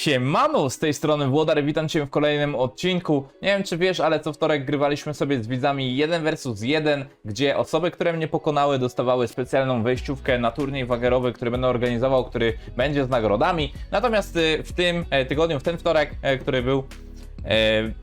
Siemano, z tej strony Włodar, witam Cię w kolejnym odcinku. Nie wiem czy wiesz, ale co wtorek grywaliśmy sobie z widzami 1 vs 1, gdzie osoby, które mnie pokonały dostawały specjalną wejściówkę na turniej wagerowy, który będę organizował, który będzie z nagrodami. Natomiast y, w tym e, tygodniu, w ten wtorek, e, który był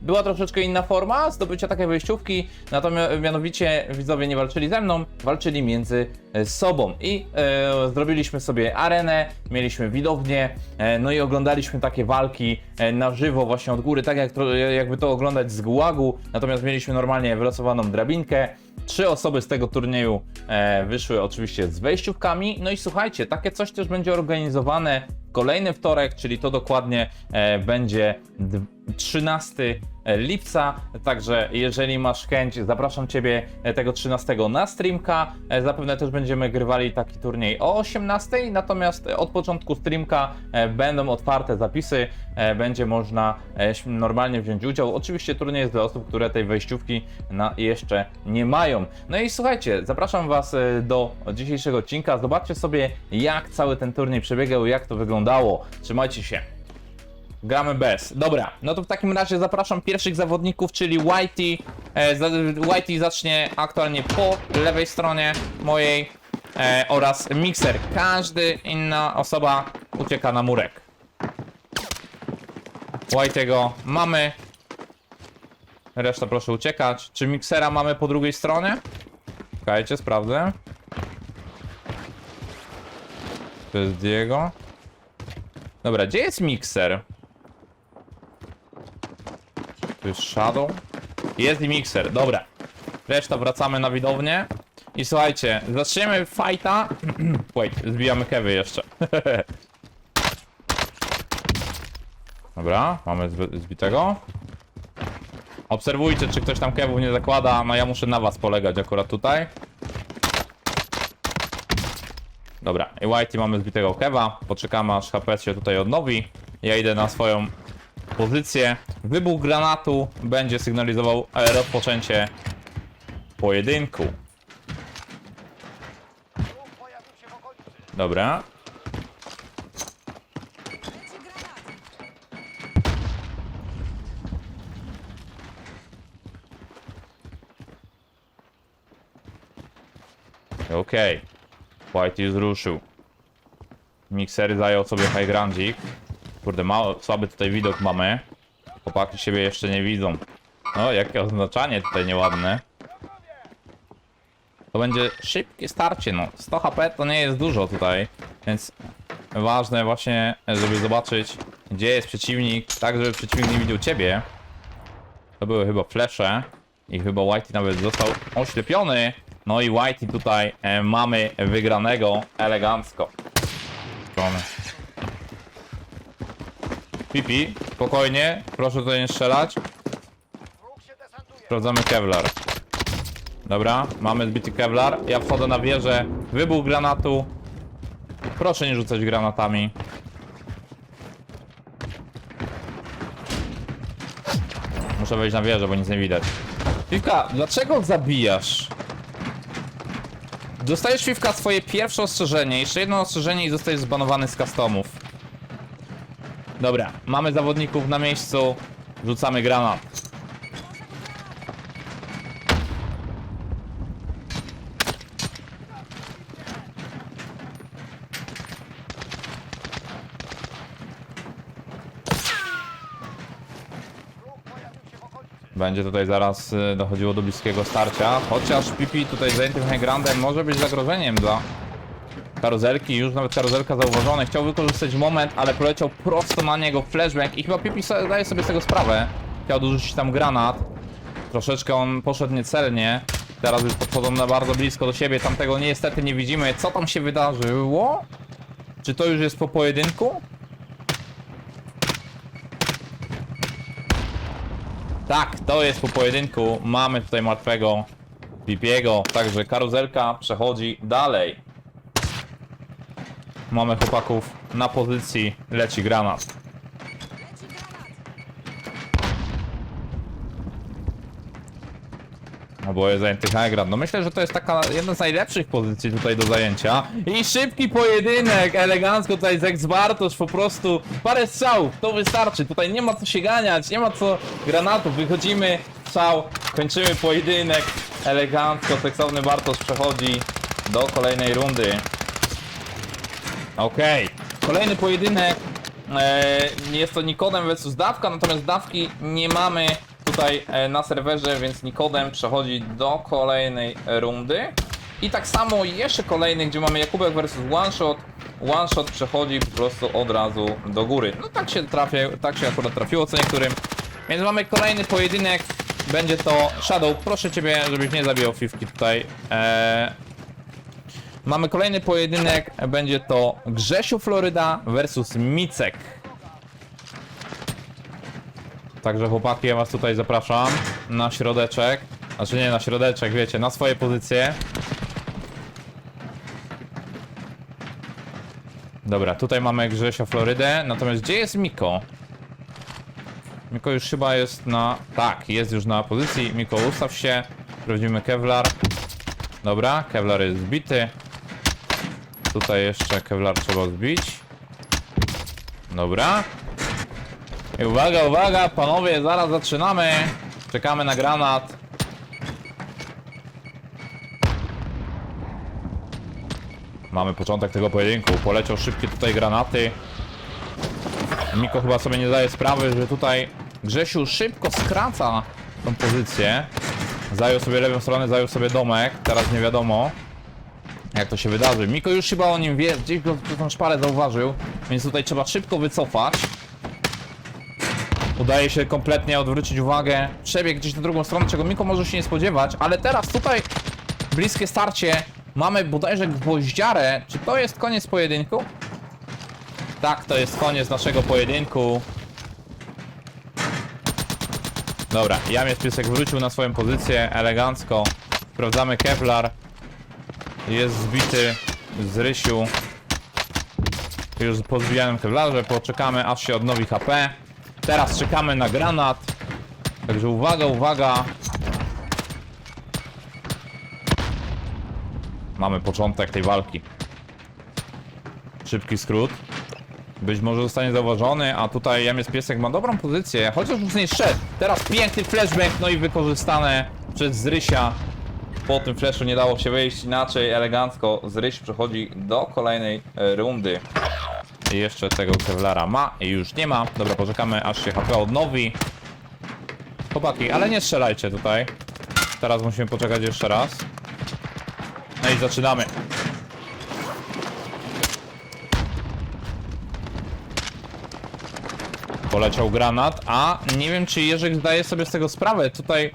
Była troszeczkę inna forma zdobycia takiej wejściówki, natomiast mianowicie widzowie nie walczyli ze mną, walczyli między e, sobą i e, zrobiliśmy sobie arenę, mieliśmy widownię, e, no i oglądaliśmy takie walki e, na żywo właśnie od góry, tak jak to, jakby to oglądać z gułagu, natomiast mieliśmy normalnie wylosowaną drabinkę. Trzy osoby z tego turnieju e, wyszły oczywiście z wejściówkami. No i słuchajcie, takie coś też będzie organizowane kolejny wtorek, czyli to dokładnie e, będzie 13 lipca. Także jeżeli masz chęć, zapraszam Ciebie e, tego 13 na streamka. E, Zapewne też będziemy grywali taki turniej o 18. Natomiast od początku streamka e, będą otwarte zapisy. e, Będzie można e, normalnie wziąć udział. Oczywiście turniej jest dla osób, które tej wejściówki na, jeszcze nie mają. No i słuchajcie, zapraszam Was e, do dzisiejszego odcinka. Zobaczcie sobie, jak cały ten turniej przebiegał, jak to wyglądało. Trzymajcie się. Gramy bez. Dobra, no to w takim razie zapraszam pierwszych zawodników, czyli Whitey. E, Whitey zacznie aktualnie po lewej stronie mojej e, oraz Mixer. Każdy inna osoba ucieka na murek. Whitey'ego mamy. Reszta proszę uciekać. Czy Mixera mamy po drugiej stronie? Czekajcie, sprawdzę. To jest Diego. Dobra, gdzie jest Mixer? Jest Shadow. Jest i Mixer, dobra. Reszta wracamy na widownię. I słuchajcie, zaczniemy fighta. Wait, zbijamy kewy jeszcze. dobra, mamy zbi- zbitego. Obserwujcie, czy ktoś tam kewów nie zakłada. No ja muszę na was polegać akurat tutaj. Dobra, i Whitey mamy zbitego kewa. Poczekamy aż HP się tutaj odnowi. Ja idę na swoją pozycję. Wybuch granatu będzie sygnalizował rozpoczęcie pojedynku. Dobra. Okej. White już ruszył. Miksery zajął sobie high groundzik. Kurde, mało, słaby tutaj widok mamy. Chłopaki siebie jeszcze nie widzą. No, jakie oznaczanie tutaj nieładne. To będzie szybkie starcie, no. 100 HP to nie jest dużo tutaj, więc ważne właśnie, żeby zobaczyć, gdzie jest przeciwnik, tak żeby przeciwnik nie widział ciebie. To były chyba flesze i chyba Whitey nawet został oślepiony. No i Whitey tutaj e, mamy wygranego elegancko. Strony. Pipi, spokojnie, proszę tutaj nie strzelać. Sprawdzamy Kevlar. Dobra, mamy zbity Kevlar. Ja wchodzę na wieżę. Wybuch granatu. Proszę nie rzucać granatami. Muszę wejść na wieżę, bo nic nie widać. Piwka, dlaczego zabijasz? Dostajesz Piwka swoje pierwsze ostrzeżenie, jeszcze jedno ostrzeżenie i zostajesz zbanowany z customów. Dobra, mamy zawodników na miejscu. Rzucamy granat. Będzie tutaj zaraz y, dochodziło do bliskiego starcia. Chociaż Pipi tutaj zajętym highgroundem może być zagrożeniem dla karuzelki. Już nawet karuzelka zauważona. Chciał wykorzystać moment, ale poleciał prosto na niego flashbang i chyba Pipi zdaje sobie z tego sprawę. Chciał dorzucić tam granat. Troszeczkę on poszedł niecelnie. Teraz już podchodzą na bardzo blisko do siebie. Tamtego niestety nie widzimy. Co tam się wydarzyło? Czy to już jest po pojedynku? Tak, to jest po pojedynku. Mamy tutaj martwego Pipiego. Także karuzelka przechodzi dalej. Mamy chłopaków na pozycji. Leci granat. Oboje zajętych high ground. No myślę, że to jest taka jedna z najlepszych pozycji tutaj do zajęcia. I szybki pojedynek, elegancko tutaj z Ex Bartosz, po prostu parę strzałów, to wystarczy. Tutaj nie ma co się ganiać, nie ma co granatów. Wychodzimy, strzał, kończymy pojedynek. Elegancko, seksowny Bartosz przechodzi do kolejnej rundy. Okej, kolejny pojedynek. E, jest to Nikodem versus Dawka, natomiast Dawki nie mamy tutaj e, na serwerze, więc Nikodem przechodzi do kolejnej rundy. I tak samo jeszcze kolejny, gdzie mamy Jakubek versus One Shot. One Shot przechodzi po prostu od razu do góry. No tak się trafia, tak się akurat trafiło co niektórym. Więc mamy kolejny pojedynek. Będzie to Shadow. Proszę ciebie, żebyś nie zabijał fifki tutaj. Eee, Mamy kolejny pojedynek, będzie to Grzesiu Floryda versus Micek. Także chłopaki, ja was tutaj zapraszam na środeczek. Znaczy nie na środeczek, wiecie, na swoje pozycje. Dobra, tutaj mamy Grzesia Florydę, natomiast gdzie jest Miko? Miko już chyba jest na... Tak, jest już na pozycji. Miko, ustaw się. Sprawdzimy Kevlar. Dobra, Kevlar jest zbity. Tutaj jeszcze Kevlar trzeba zbić. Dobra. I uwaga, uwaga, panowie, zaraz zaczynamy. Czekamy na granat. Mamy początek tego pojedynku. Poleciał szybkie tutaj granaty. Miko chyba sobie nie zdaje sprawy, że tutaj Grzesiu szybko skraca tą pozycję. Zajął sobie lewą stronę, zajął sobie domek. Teraz nie wiadomo jak to się wydarzy. Miko już chyba o nim wie, gdzieś go tą szparę zauważył, więc tutaj trzeba szybko wycofać. Udaje się kompletnie odwrócić uwagę. Przebieg gdzieś na drugą stronę, czego Miko może się nie spodziewać, ale teraz tutaj bliskie starcie. Mamy bodajże gwoździarę. Czy to jest koniec pojedynku? Tak, to jest koniec naszego pojedynku. Dobra, Jamies Piesek wrócił na swoją pozycję elegancko. Sprawdzamy Kevlar. Jest zbity z Rysiu. Już po zbijanym Kevlarze. Poczekamy aż się odnowi HP. Teraz czekamy na granat. Także uwaga, uwaga. Mamy początek tej walki. Szybki skrót. Być może zostanie zauważony, a tutaj Jamies Piesek ma dobrą pozycję, chociaż już nie szedł. Teraz piękny flashbang, no i wykorzystane przez Zrysia. Po tym flashu nie dało się wyjść inaczej, elegancko. Zryś przechodzi do kolejnej e, rundy. I jeszcze tego Kevlara ma i już nie ma. Dobra, poczekamy aż się HP odnowi. Chłopaki, ale nie strzelajcie tutaj. Teraz musimy poczekać jeszcze raz. No i zaczynamy. Poleciał granat, a nie wiem czy Jerzyk zdaje sobie z tego sprawę. Tutaj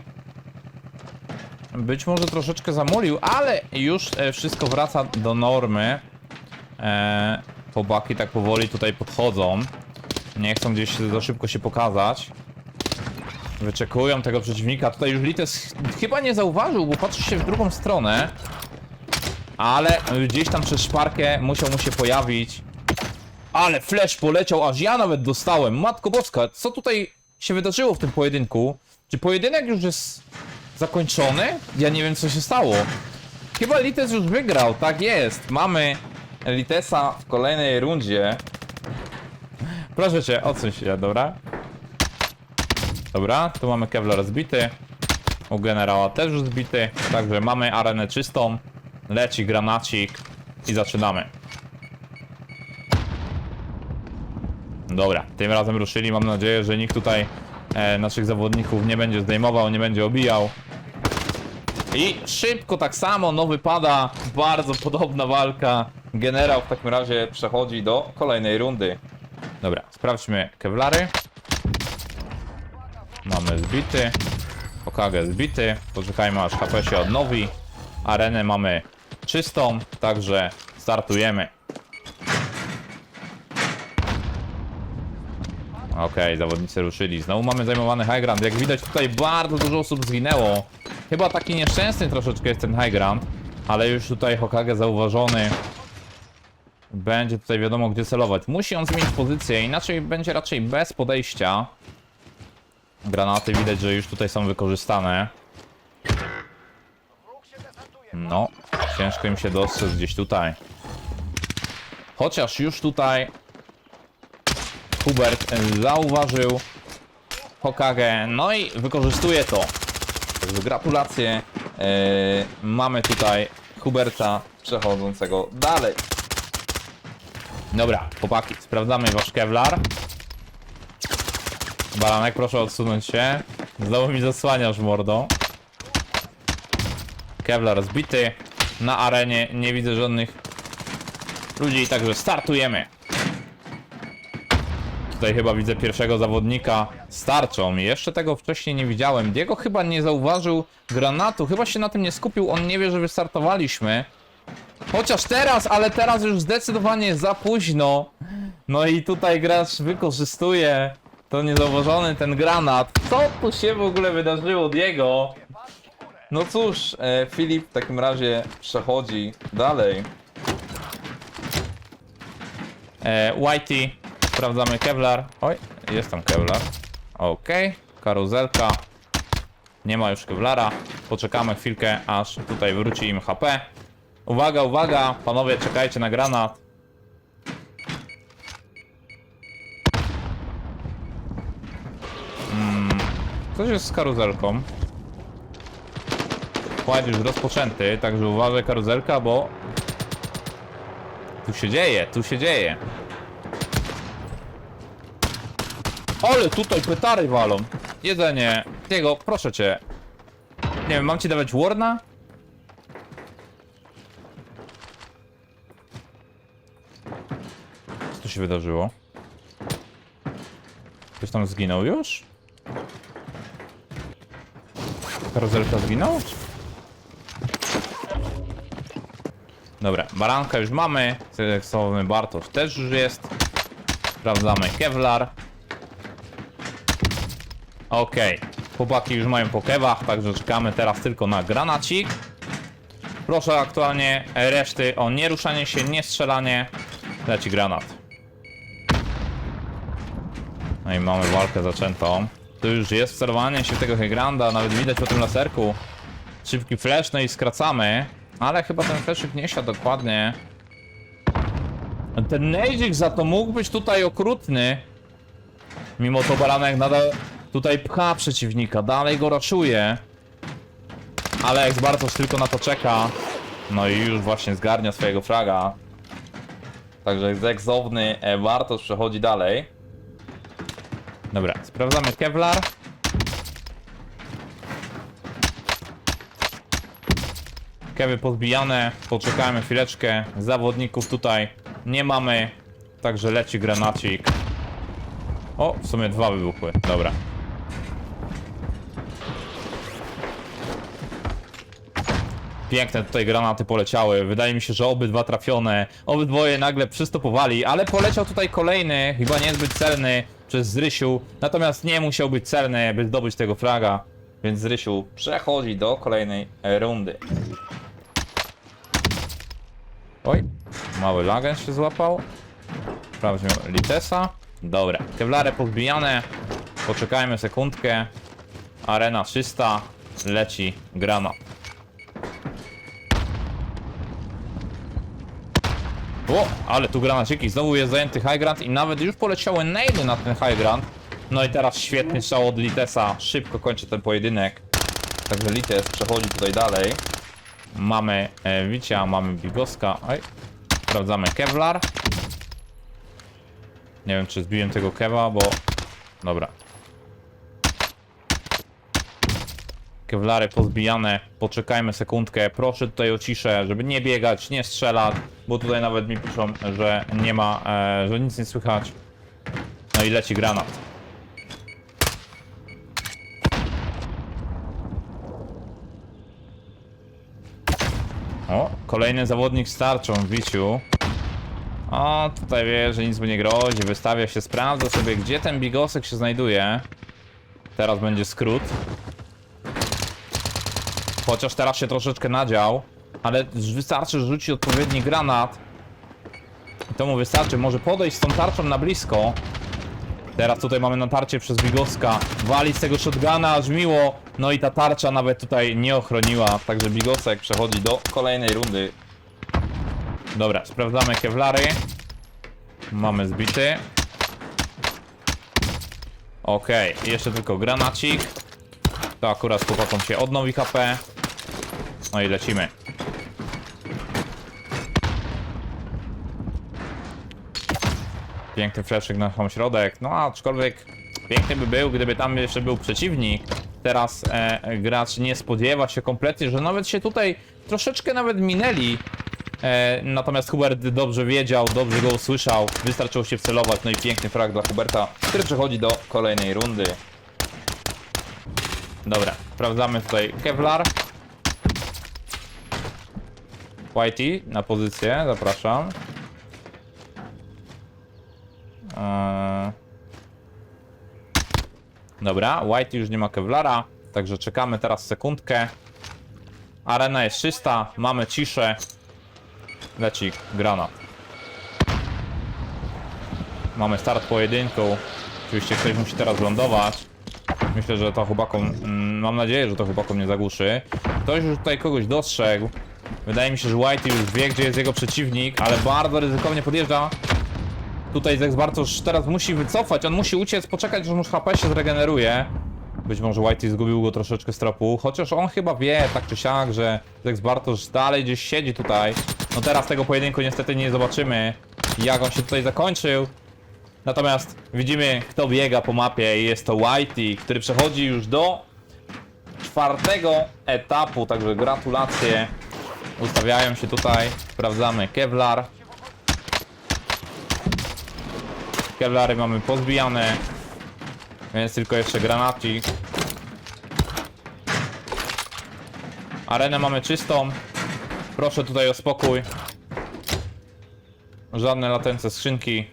być może troszeczkę zamulił, ale już e, wszystko wraca do normy. E, chłopaki tak powoli tutaj podchodzą. Nie chcą gdzieś za szybko się pokazać. Wyczekują tego przeciwnika. Tutaj już Lites chyba nie zauważył, bo patrzy się w drugą stronę. Ale gdzieś tam przez szparkę musiał mu się pojawić. Ale flash poleciał, aż ja nawet dostałem. Matko Boska, co tutaj się wydarzyło w tym pojedynku? Czy pojedynek już jest zakończony? Ja nie wiem co się stało. Chyba Lites już wygrał, tak jest. Mamy Litesa w kolejnej rundzie. Proszę cię, odsuń się, dobra? Dobra, tu mamy Kevlar zbity. U generała też już zbity. Także mamy arenę czystą. Leci granacik i zaczynamy. Dobra, tym razem ruszyli. Mam nadzieję, że nikt tutaj e, naszych zawodników nie będzie zdejmował, nie będzie obijał. I szybko tak samo, nowy pada. Bardzo podobna walka. Generał w takim razie przechodzi do kolejnej rundy. Dobra, sprawdźmy kewlary. Mamy zbity. Okagę zbity. Poczekajmy aż HP się odnowi. Arenę mamy czystą, także startujemy. Okej, zawodnicy ruszyli. Znowu mamy zajmowany high ground. Jak widać tutaj bardzo dużo osób zginęło. Chyba taki nieszczęsny troszeczkę jest ten high ground. Ale już tutaj Hokage zauważony. Będzie tutaj wiadomo gdzie celować. Musi on zmienić pozycję, inaczej będzie raczej bez podejścia. Granaty widać, że już tutaj są wykorzystane. No, ciężko im się dostrzec gdzieś tutaj. Chociaż już tutaj Hubert zauważył Hokage, no i wykorzystuje to. Gratulacje. E, mamy tutaj Huberta przechodzącego dalej. Dobra, chłopaki, sprawdzamy wasz Kevlar. Baranek, proszę odsunąć się. Znowu mi zasłaniasz mordo. Kevlar zbity. Na arenie nie widzę żadnych ludzi, także startujemy. Tutaj chyba widzę pierwszego zawodnika z tarczą. Jeszcze tego wcześniej nie widziałem. Diego chyba nie zauważył granatu. Chyba się na tym nie skupił. On nie wie, że wystartowaliśmy. Chociaż teraz, ale teraz już zdecydowanie za późno. No i tutaj gracz wykorzystuje to niezauważony ten granat. Co tu się w ogóle wydarzyło, Diego? No cóż, e, Filip w takim razie przechodzi dalej. E, Whitey, sprawdzamy Kevlar. Oj, jest tam Kevlar. Okej, karuzelka. Nie ma już Kevlara. Poczekamy chwilkę, aż tutaj wróci im HP. Uwaga, uwaga, panowie, czekajcie na granat. Mm, coś jest z karuzelką. Kład już rozpoczęty, także uważaj karuzelka, bo tu się dzieje, tu się dzieje. Ale tutaj pytary walą. Jedzenie. Diego, proszę cię. Nie wiem, mam ci dawać warna? Co tu się wydarzyło? Ktoś tam zginął już? Karuzelka zginął? Dobra, baranka już mamy. Seleksowany Bartosz też już jest. Sprawdzamy Kevlar. Okej, chłopaki już mają po kewach, także czekamy teraz tylko na granacik. Proszę aktualnie reszty o nieruszanie się, nie strzelanie. Leci granat. No i mamy walkę zaczętą. Tu już jest sterowanie się tego Hegranda, nawet widać po tym laserku. Szybki flash, no i skracamy. Ale chyba ten flashik nie siadł dokładnie. Ten Nejdzik za to mógł być tutaj okrutny. Mimo to Baranek nadal tutaj pcha przeciwnika, dalej go raczuje. Ale jak Bartosz tylko na to czeka. No i już właśnie zgarnia swojego fraga. Także egzowny e, Bartosz przechodzi dalej. Dobra, sprawdzamy Kevlar. Kewy podbijane, poczekajmy chwileczkę. Zawodników tutaj nie mamy, także leci granacik. O, w sumie dwa wybuchły, dobra. Piękne tutaj granaty poleciały. Wydaje mi się, że obydwa trafione. Obydwoje nagle przystopowali, ale poleciał tutaj kolejny, chyba niezbyt celny przez Zrysiu. Natomiast nie musiał być celny, by zdobyć tego fraga. Więc Zrysiu przechodzi do kolejnej rundy. Oj, mały lagen się złapał. Sprawdźmy Litesa. Dobra, kewlary podbijane. Poczekajmy sekundkę. Arena czysta. Leci granat. O, ale tu granaciki. Znowu jest zajęty high ground i nawet już poleciały nade na ten high ground. No i teraz świetny strzał od Litesa. Szybko kończy ten pojedynek. Także Lites przechodzi tutaj dalej. Mamy e, mamy Bigoska. Oj. Sprawdzamy Kevlar. Nie wiem, czy zbiłem tego Kewa, bo... Dobra. Kewlary pozbijane. Poczekajmy sekundkę. Proszę tutaj o ciszę, żeby nie biegać, nie strzelać, bo tutaj nawet mi piszą, że nie ma, e, że nic nie słychać. No i leci granat. O, kolejny zawodnik z tarczą w biciu. O, tutaj wie, że nic mu nie grozi, wystawia się, sprawdza sobie, gdzie ten bigosek się znajduje. Teraz będzie skrót. Chociaż teraz się troszeczkę nadział, ale wystarczy rzucić odpowiedni granat. I to mu wystarczy, może podejść z tą tarczą na blisko. Teraz tutaj mamy natarcie przez Bigoska. Wali z tego shotguna, aż miło. No i ta tarcza nawet tutaj nie ochroniła. Także Bigosek przechodzi do kolejnej rundy. Dobra, sprawdzamy kewlary. Mamy zbity. Okej, jeszcze tylko granacik. To akurat chłopakom się odnowi HP. No i lecimy. Piękny fleszek na sam środek. No aczkolwiek piękny by był, gdyby tam jeszcze był przeciwnik. Teraz e, gracz nie spodziewa się kompletnie, że nawet się tutaj troszeczkę nawet minęli. E, natomiast Hubert dobrze wiedział, dobrze go usłyszał. Wystarczyło się wcelować. No i piękny frag dla Huberta, który przechodzi do kolejnej rundy. Dobra, sprawdzamy tutaj Kevlar. Whitey na pozycję, zapraszam. Eee... Dobra, Whitey już nie ma Kevlara, także czekamy teraz sekundkę. Arena jest czysta, mamy ciszę. Leci granat. Mamy start pojedynku. Oczywiście ktoś musi teraz lądować. Myślę, że to chłopakom, mm, mam nadzieję, że to chłopakom nie zagłuszy. Ktoś już tutaj kogoś dostrzegł. Wydaje mi się, że Whitey już wie, gdzie jest jego przeciwnik, ale bardzo ryzykownie podjeżdża. Tutaj Zex Bartosz teraz musi wycofać, on musi uciec, poczekać, że mu HP się zregeneruje. Być może Whitey zgubił go troszeczkę z tropu, chociaż on chyba wie, tak czy siak, że Zex Bartosz dalej gdzieś siedzi tutaj. No teraz tego pojedynku niestety nie zobaczymy, jak on się tutaj zakończył. Natomiast widzimy, kto biega po mapie i jest to Whitey, który przechodzi już do czwartego etapu, także gratulacje. Ustawiają się tutaj, sprawdzamy Kevlar. Kevlary mamy pozbijane, więc tylko jeszcze granacik. Arenę mamy czystą. Proszę tutaj o spokój. Żadne latence skrzynki,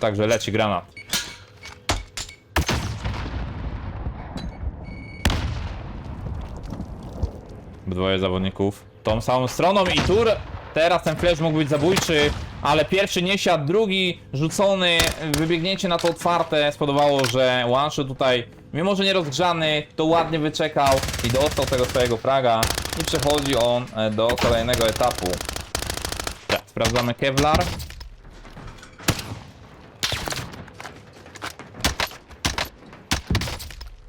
także leci granat. Dwoje zawodników tą samą stroną i tur. Teraz ten flash mógł być zabójczy, ale pierwszy nie siadł, drugi rzucony, wybiegnięcie na to otwarte spowodowało, że Wanshu tutaj, mimo że nie rozgrzany, to ładnie wyczekał i dostał tego swojego fraga i przechodzi on e, do kolejnego etapu. Tak, sprawdzamy Kevlar.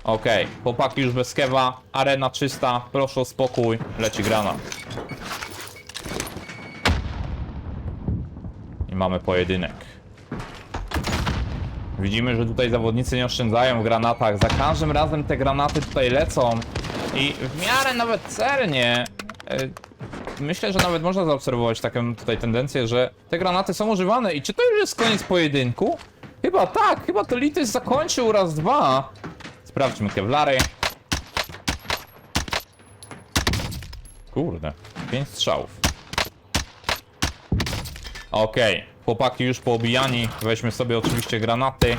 Okej, chłopaki już bez kewa, arena czysta, proszę o spokój, leci granat. I mamy pojedynek. Widzimy, że tutaj zawodnicy nie oszczędzają w granatach. Za każdym razem te granaty tutaj lecą i w miarę nawet celnie. e, Myślę, że nawet można zaobserwować taką tutaj tendencję, że te granaty są używane. I czy to już jest koniec pojedynku? Chyba tak, chyba to Litys zakończył raz, dwa. Sprawdźmy kewlary. Kurde, pięć strzałów. Okej, chłopaki już poobijani. Weźmy sobie oczywiście granaty.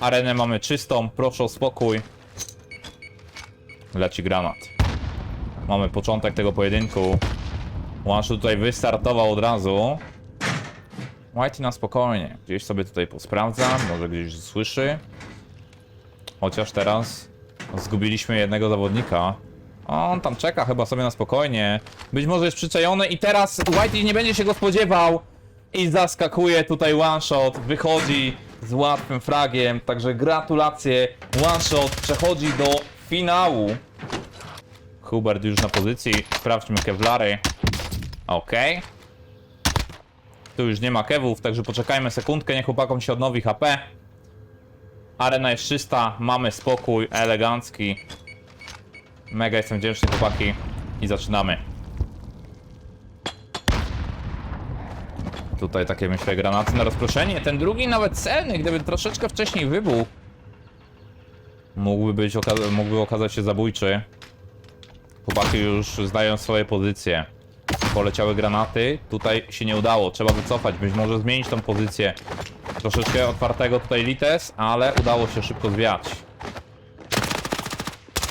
Arenę mamy czystą, proszę o spokój. Leci granat. Mamy początek tego pojedynku. Łącz tutaj wystartował od razu. Whitey na spokojnie. Gdzieś sobie tutaj posprawdzam, może gdzieś słyszy. Chociaż teraz zgubiliśmy jednego zawodnika. On tam czeka chyba sobie na spokojnie. Być może jest przyczajony i teraz Whitey nie będzie się go spodziewał. I zaskakuje tutaj one shot, wychodzi z łatwym fragiem, także gratulacje. One shot przechodzi do finału. Hubert już na pozycji, sprawdźmy kewlary. Okej. Tu już nie ma kewów, także poczekajmy sekundkę, niech chłopakom się odnowi HP. Arena jest czysta, mamy spokój, elegancki. Mega jestem wdzięczny chłopaki i zaczynamy. Tutaj takie myślę granaty na rozproszenie. Ten drugi nawet celny, gdyby troszeczkę wcześniej wybuchł. Mógłby być, oka- mógłby okazać się zabójczy. Chłopaki już znają swoje pozycje. Poleciały granaty, tutaj się nie udało, trzeba wycofać, być może zmienić tą pozycję. Troszeczkę otwartego tutaj Lites, ale udało się szybko zwiać.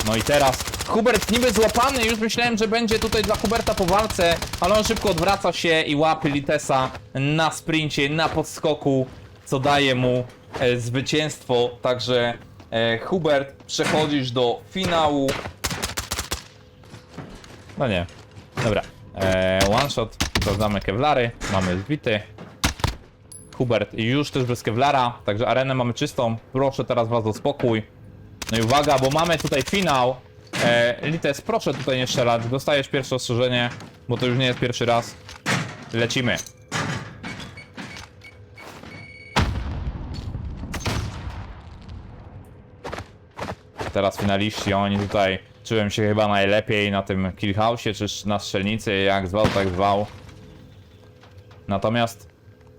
No i teraz Hubert niby złapany, już myślałem, że będzie tutaj dla Huberta po walce, ale on szybko odwraca się i łapie Litesa na sprincie, na podskoku. co daje mu e, zwycięstwo. Także e, Hubert, przechodzisz do finału. No nie. Dobra. E, one shot. Sprawdzamy kewlary. Mamy zbity. Hubert już też bez kewlara. Także arenę mamy czystą. Proszę teraz was o spokój. No i uwaga, bo mamy tutaj finał. E, Lites, proszę tutaj nie strzelać. Dostajesz pierwsze ostrzeżenie, bo to już nie jest pierwszy raz. Lecimy. Teraz finaliści, oni tutaj czułem się chyba najlepiej na tym killhouse'ie, czy na strzelnicy, jak zwał, tak zwał. Natomiast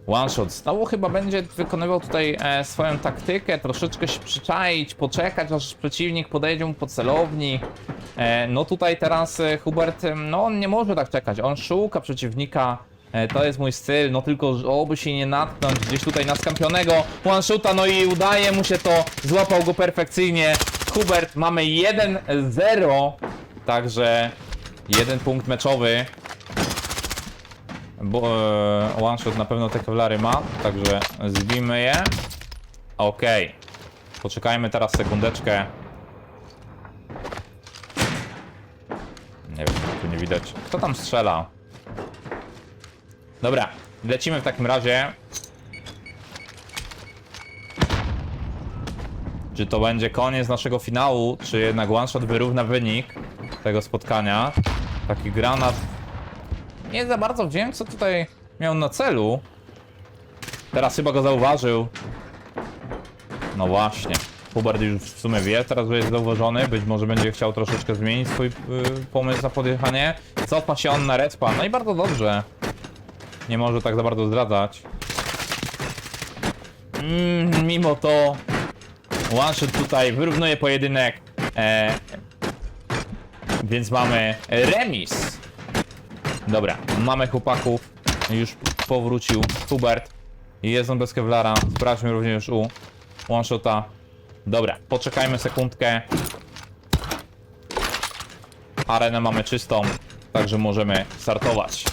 One Shot znowu chyba będzie wykonywał tutaj e, swoją taktykę, troszeczkę się przyczaić, poczekać aż przeciwnik podejdzie mu po celowni. E, no tutaj teraz e, Hubert, no on nie może tak czekać, on szuka przeciwnika. E, to jest mój styl, no tylko oby się nie natknąć gdzieś tutaj na skampionego One Shota, no i udaje mu się to, złapał go perfekcyjnie. Hubert, mamy 1-0, także jeden punkt meczowy. Bo e, one shot na pewno te kewlary ma, także zbijmy je. Okej. Poczekajmy teraz sekundeczkę. Nie wiem, tu nie widać. Kto tam strzela? Dobra, lecimy w takim razie. Czy to będzie koniec naszego finału, czy jednak one shot wyrówna wynik tego spotkania? Taki granat nie za bardzo wiem, co tutaj miał na celu. Teraz chyba go zauważył. No właśnie. Hubert już w sumie wie, teraz jest zauważony. Być może będzie chciał troszeczkę zmienić swój y, pomysł na podjechanie. Cofa się on na respa. No i bardzo dobrze. Nie może tak za bardzo zdradzać. Mm, mimo to One tutaj wyrównuje pojedynek. E, więc mamy remis. Dobra, mamy chłopaków. Już powrócił Hubert. Jest on bez kewlara. Sprawdźmy również u one shota. Dobra, poczekajmy sekundkę. Arenę mamy czystą, także możemy startować.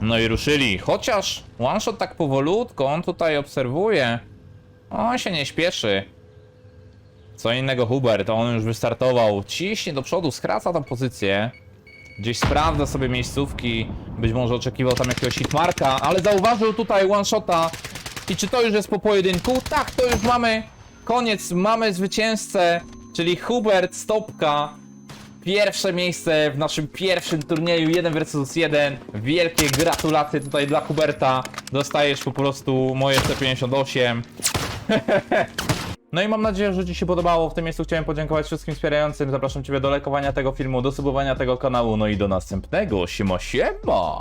No i ruszyli. Chociaż one shot tak powolutko, on tutaj obserwuje. On się nie śpieszy. Co innego Hubert, on już wystartował, ciśnie do przodu, skraca tam pozycję. Gdzieś sprawdza sobie miejscówki, być może oczekiwał tam jakiegoś hitmarka, ale zauważył tutaj one shota. I czy to już jest po pojedynku? Tak, to już mamy koniec, mamy zwycięzcę, czyli Hubert Stopka. Pierwsze miejsce w naszym pierwszym turnieju 1 vs 1. Wielkie gratulacje tutaj dla Huberta. Dostajesz po prostu moje C58. No i mam nadzieję, że Ci się podobało. W tym miejscu chciałem podziękować wszystkim wspierającym. Zapraszam Ciebie do lajkowania tego filmu, do subowania tego kanału, no i do następnego. Siema, siema!